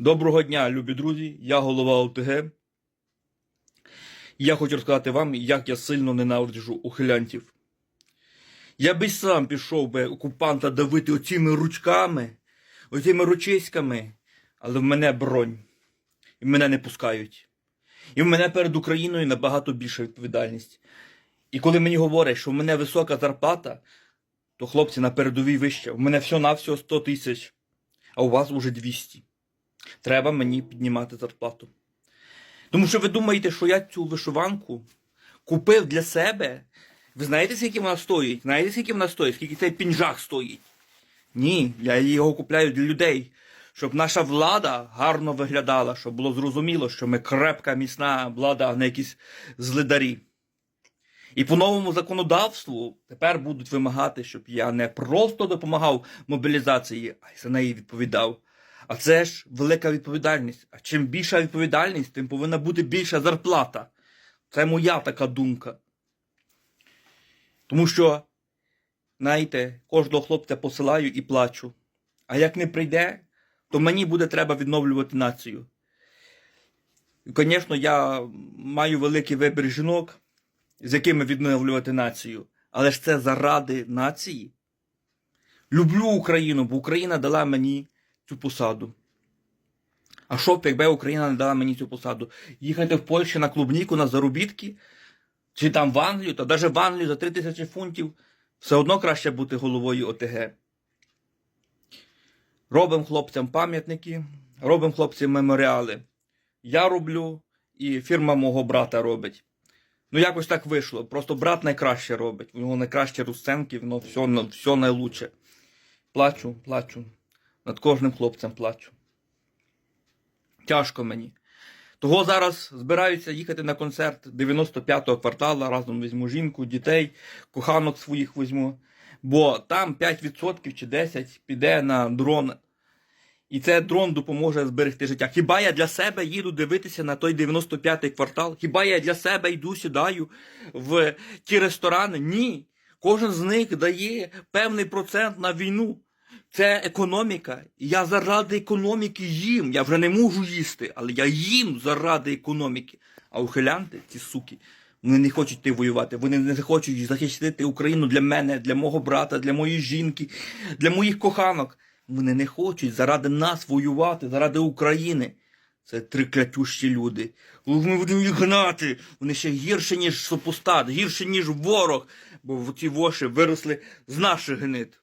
Доброго дня, любі друзі! Я голова ОТГ. Я хочу розказати вам, як я сильно ненавиджу ухилянтів. Я би сам пішов би окупанта давити оціми ручками, оціми ручиськами, але в мене бронь. І мене не пускають. І в мене перед Україною набагато більша відповідальність. І коли мені говорять, що в мене висока зарплата, то хлопці на передовій вище. В мене всього-навсього 100 тисяч, а у вас уже 200 треба мені піднімати зарплату. Тому що ви думаєте, що я цю вишиванку купив для себе. Ви знаєте, скільки вона стоїть? Знаєте, скільки вона стоїть? Скільки цей пінжак стоїть? Ні, я його купляю для людей, щоб наша влада гарно виглядала, щоб було зрозуміло, що ми крепка, міцна влада, а не якісь злидарі. І по новому законодавству тепер будуть вимагати, щоб я не просто допомагав мобілізації, а й за неї відповідав. А це ж велика відповідальність. А чим більша відповідальність, тим повинна бути більша зарплата. Це моя така думка. Тому що, знаєте, кожного хлопця посилаю і плачу. А як не прийде, то мені буде треба відновлювати націю. І, звісно, я маю великий вибір жінок, з якими відновлювати націю. Але ж це заради нації. Люблю Україну, бо Україна дала мені цю посаду. А що б, якби Україна не дала мені цю посаду? Їхати в Польщу на клубніку, на заробітки, чи там в Англію, та навіть в Англію за 3 тисячі фунтів, все одно краще бути головою ОТГ. Робимо хлопцям пам'ятники, робимо хлопцям меморіали. Я роблю, і фірма мого брата робить. Ну, якось так вийшло. Просто брат найкраще робить. У нього найкращі розценки, воно все, все найлучше. Плачу, плачу. Над кожним хлопцем плачу. Тяжко мені. Того зараз збираюся їхати на концерт 95-го квартала, разом візьму жінку, дітей, коханок своїх візьму. Бо там 5% чи 10% піде на дрон. І це дрон допоможе зберегти життя. Хіба я для себе їду дивитися на той 95-й квартал? Хіба я для себе йду, сідаю в ті ресторани? Ні. Кожен з них дає певний процент на війну. Це економіка. Я заради економіки їм. Я вже не можу їсти, але я їм заради економіки. А ухилянти, ці суки, вони не хочуть йти воювати. Вони не хочуть захистити Україну для мене, для мого брата, для моєї жінки, для моїх коханок. Вони не хочуть заради нас воювати, заради України. Це триклятющі люди. Ми будемо їх гнати. Вони ще гірші, ніж супостат, гірші, ніж ворог. Бо ці воші виросли з наших гнит.